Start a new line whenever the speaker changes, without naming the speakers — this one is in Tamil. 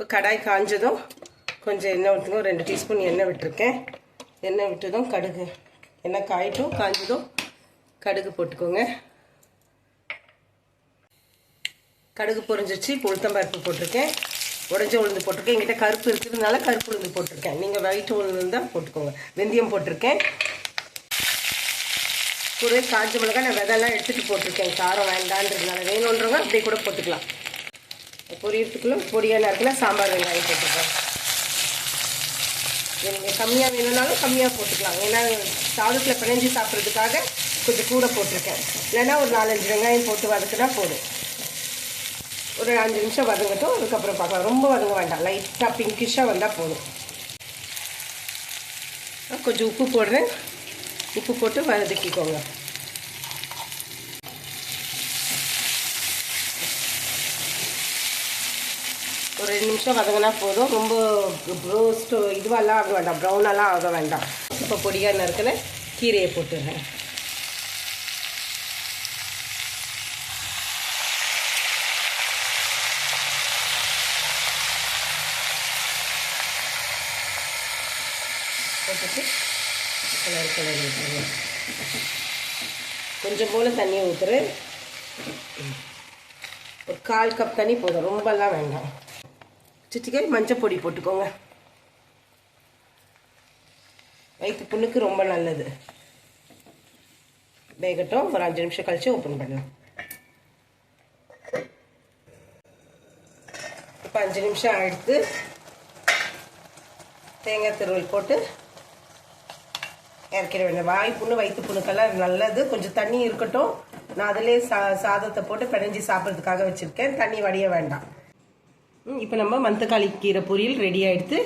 இப்போ கடாய் காஞ்சதும் கொஞ்சம் எண்ணெய் ஊற்றுங்க ரெண்டு டீஸ்பூன் எண்ணெய் விட்டுருக்கேன். எண்ணெய் விட்டதும் கடுகு. எண்ணெய் காயிட்டும் காஞ்சதும் கடுகு போட்டுக்கோங்க. கடுகு பொறிஞ்சிச்சு இப்போ உளுத்தம்பருப்பு போட்டிருக்கேன். உடஞ்ச உளுந்து போட்டிருக்கேன். என்கிட்ட கருப்பு இருக்கிறதுனால கருப்பு உளுந்து போட்டிருக்கேன். நீங்கள் வயிற்று உளுந்து தான் போட்டுக்கோங்க. வெந்தயம் போட்டிருக்கேன். கூடவே காஞ்ச மிளகாய் நான் விதெல்லாம் எடுத்துகிட்டு போட்டிருக்கேன். காரம் வேண்டான்றதுனால. வேணுன்றவங்க அப்படியே கூட போட்டுக்கலாம். பொரியறதுக்குள்ள பொடியாக இருக்குல்ல சாம்பார் வெங்காயம் போட்டுருக்கேன் நீங்கள் கம்மியாக வேணும்னாலும் கம்மியாக போட்டுக்கலாம். ஏன்னா சாதத்தில் பிணைஞ்சு சாப்பிட்றதுக்காக கொஞ்சம் கூட போட்டிருக்கேன். இல்லைன்னா ஒரு நாலஞ்சு வெங்காயம் போட்டு வதக்குனா போதும். ஒரு அஞ்சு நிமிஷம் வதங்கட்டும் அதுக்கப்புறம் பார்க்கலாம். ரொம்ப வதங்க வேண்டாம். லைட்டாக பிங்கிஷாக வந்தால் போதும். கொஞ்சம் உப்பு போடுறேன். உப்பு போட்டு வதக்கிக்கோங்க. ஒரு ரெண்டு நிமிஷம் வதங்கினா போதும். ரொம்ப ரோஸ்ட்டு இதுவெல்லாம் ஆக வேண்டாம். ப்ரௌனெல்லாம் ஆக வேண்டாம். இப்போ பொடியாக நறுக்கின கீரையை போட்டுடுறேன். போட்டுட்டு கலர் கலர் கொஞ்சம் போல் தண்ணியை ஊற்றுறேன் ஒரு கால் கப் தண்ணி போதும். ரொம்பலாம் வேண்டாம். சிட்டிக்கை மஞ்சள் பொடி போட்டுக்கோங்க. வயிற்று புண்ணுக்கு ரொம்ப நல்லது. வேகட்டும் ஒரு அஞ்சு நிமிஷம் கழித்து ஓப்பன் பண்ணலாம். இப்போ அஞ்சு நிமிஷம் எடுத்து தேங்காய் துருவல் போட்டு இறக்கிட வேண்டாம். வாய் புண்ணு வயிற்று புண்ணுக்கெல்லாம் நல்லது. கொஞ்சம் தண்ணி இருக்கட்டும். நான் அதிலே சா சாதத்தை போட்டு பிணைஞ்சி சாப்பிட்றதுக்காக வச்சுருக்கேன். தண்ணி வடிய வேண்டாம். இப்போ நம்ம மந்தக்காளி கீரை பொரியல் ரெடி ஆகிடுத்து